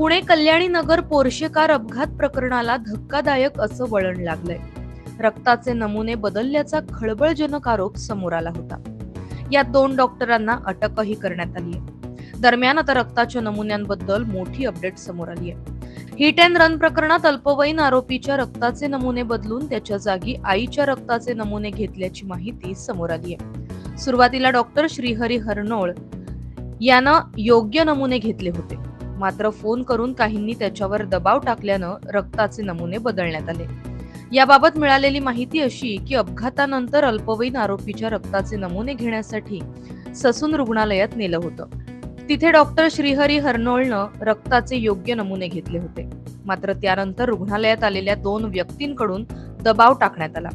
Pune Kalyani Nagar Porsche car अपघात प्रकरणाला धक्कादायक असं वळण लागलंय. रक्ताचे नमुने बदलल्याचा खळबळजनक आरोप समोर आला होता. यात दोन डॉक्टरांना अटकही करण्यात आली आहे. दरम्यान आता रक्ताच्या नमुन्यांबद्दल मोठी अपडेट समोर आली आहे. हिट अँड रन प्रकरणात अल्पवयीन आरोपीच्या रक्ताचे नमुने बदलून त्याच्या जागी आईच्या रक्ताचे नमुने घेतल्याची माहिती समोर आली आहे. सुरुवातीला डॉक्टर श्रीहरी हरनोळ यानं योग्य नमुने घेतले होते. मात्र फोन करून काहींनी त्याच्यावर दबाव टाकल्यानं रक्ताचे नमुने बदलण्यात आले. याबाबत मिळालेली माहिती अशी की अपघातानंतर अल्पवयीन आरोपीच्या रक्ताचे नमुने घेण्यासाठी ससून रुग्णालयात नेलं होतं. तिथे डॉक्टर श्रीहरी हरनोळनं रक्ताचे योग्य नमुने घेतले होते. मात्र त्यानंतर रुग्णालयात आलेल्या दोन व्यक्तींकडून दबाव टाकण्यात आला.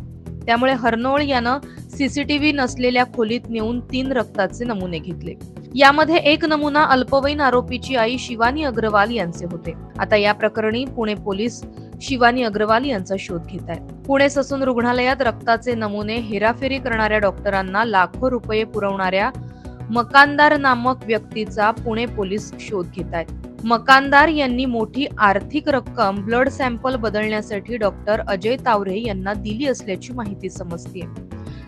त्यामुळे हरनोळ यानं सीसीटीव्ही नसलेल्या खोलीत नेऊन तीन रक्ताचे नमुने घेतले. यामध्ये एक नमुना अल्पवयीन आरोपीची आई शिवानी अग्रवाल यांचे होते. आता या प्रकरणी पुणे पोलीस शिवानी अग्रवाल यांचा शोध घेत आहेत. पुणे ससून रुग्णालयात रक्ताचे नमुने हेराफेरी करणाऱ्या डॉक्टरांना लाखो रुपये पुरवणाऱ्या मकानदार नामक व्यक्तीचा पुणे पोलीस शोध घेत आहेत. मकानदार यांनी मोठी आर्थिक रक्कम ब्लड सॅम्पल बदलण्यासाठी डॉक्टर अजय तावरे यांना दिली असल्याची माहिती समजते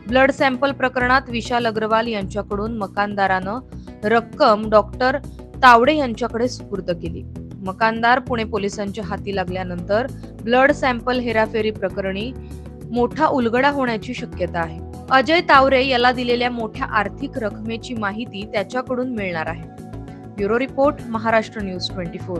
ब्लड सॅम्पल प्रकरणात विशाल अग्रवाल यांच्याकडून मकानदारानं रक्कम डॉक्टर तावडे यांच्याकडे सुपूर्द केली. मकानदार पुणे पोलिसांच्या हाती लागल्यानंतर ब्लड सॅम्पल हेराफेरी प्रकरणी मोठा उलगडा होण्याची शक्यता आहे. अजय तावरे याला दिलेल्या मोठ्या आर्थिक रकमेची माहिती त्याच्याकडून मिळणार आहे. Bureau report Maharashtra news twenty four.